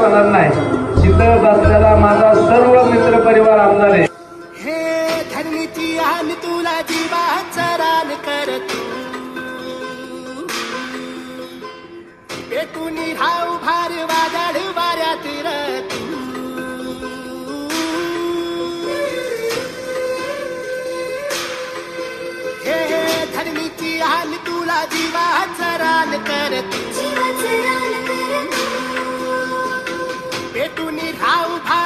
होणार नाही. शीतळ बसल्याला माझा सर्व मित्र परिवार आमदार आहे. हे धरणीची आन तुला जीवाचा रान कर तू पेटून राहू भार वादळ वाऱ्यात र हे हे धरणीची आन तुला जीवाचा रान कर need how